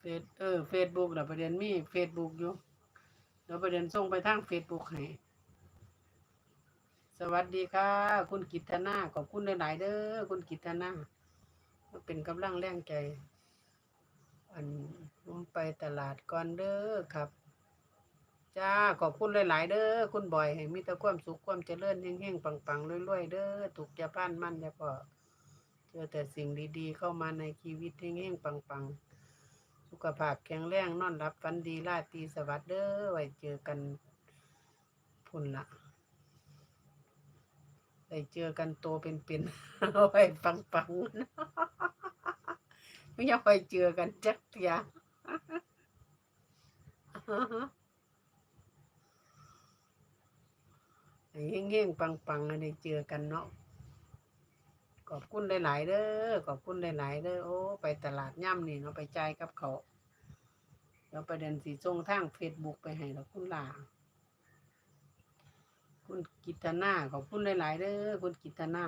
เฟซเออเฟซบุ๊กแล้วประเด็นมีเฟซบุ๊กอยู่เดี๋ยวประเด็นส่งไปทางเฟซบุ๊กให้สวัสดีค่ะ คุณกิตนาขอบคุณหลายๆเด้อคุณกิตนาเป็นกำลังแรงใจ อันผมไปตลาดก่อนเด้อครับ จ้าขอบคุณหลายๆเด้อคุณบอยให้มีแต่ความสุขความเจริญเฮงๆปังๆรวยๆเด้อถูกจะพันมั่นอย่าพอเจอแต่สิ่งดีๆเข้ามาในชีวิตเฮงๆปังๆ สุขภาพแข็งแรงนอนหลับฝันดีราตรีสวัสดิ์เด้อไว้เจอกันพุ่นละได้เจอกันโตเป็นๆเอาไว้ปังๆไม่อยากไปเจอกันจักเทียให้เฮงๆปังๆได้เจอกันเนาะ ขอบคุณหลายๆเด้อขอบคุณหลายๆเด้อโอ้ไปตลาดย่ำนี่เนาะไปจ่ายกับเขาเดี๋ยวประเด็นสีส่งทางเฟซบุ๊กไปให้แล้วคุณลาคุณกิตนาขอบคุณหลายๆเด้อคุณกิตนา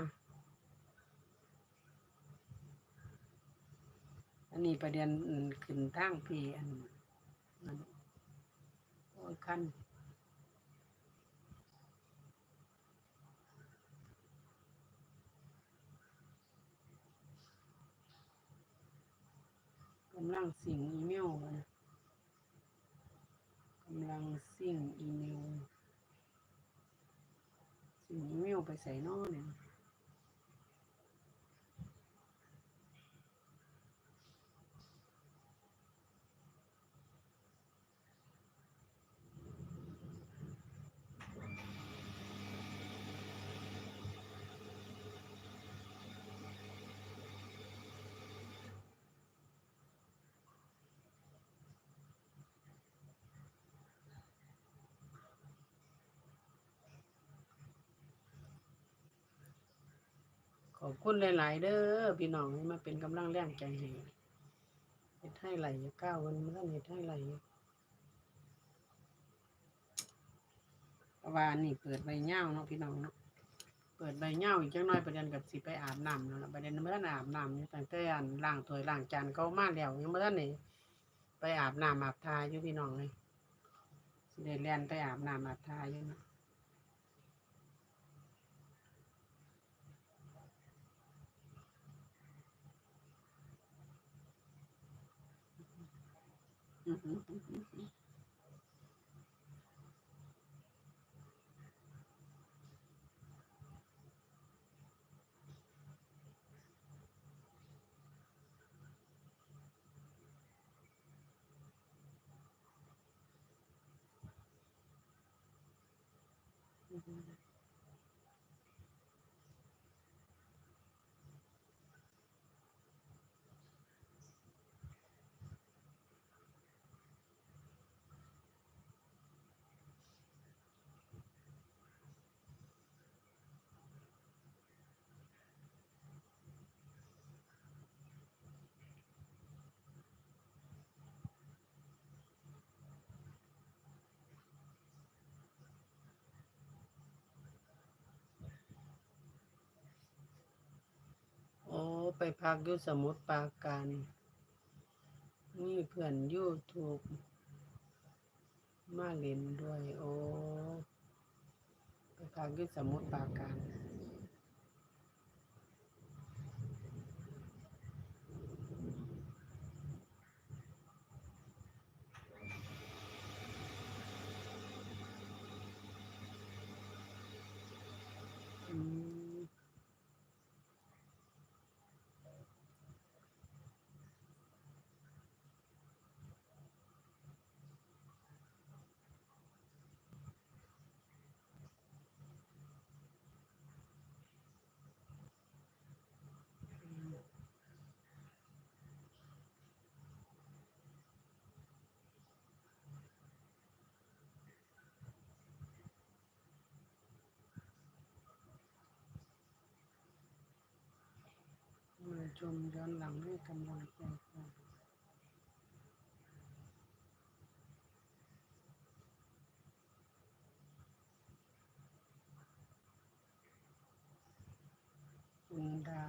อันนี้ประเด็นขึ้นทางพี่อันนั้นโอ้ยคันำลังสิ่งอีเมลนะกำลังสิ่งอีเมลสิ่งอีเมลไปใส่นอเนี่ย ขอบคุณหลาย ๆ เด้อพี่น้องที่มาเป็นกำลังแรงใจให้เฮ็ดให้ไหลก้าวันมันก็เฮ็ดให้ไหลอยู่เพราะว่านนี่เปิดใบเง่าเนาะพี่น้องเนาะเปิดใบเง่าอีกจังน้อยประเด็นกับสิไปอาบน้ำแล้วล่ะประเด็นเมื่อนั้นอาบน้ำอยู่ตั้งแต่อันล้างถ้วยล้างจานเขามาแล้วยังเมื่อนั้นนี่ไปอาบน้ำอาบทาอยู่พี่น้องเลยสิได้เรียนไปอาบน้ำอาบทาอยู่เนาะ อือหือหือหือหืออือหือโอ้ไป พักอยู่สมุทรปราการมีเพื่อนยูทูบมาเล่นด้วย โอ้ไปพักอยู่สมุทรปราการ ชมย้อนหลังให้กำลังใจกันคุณดา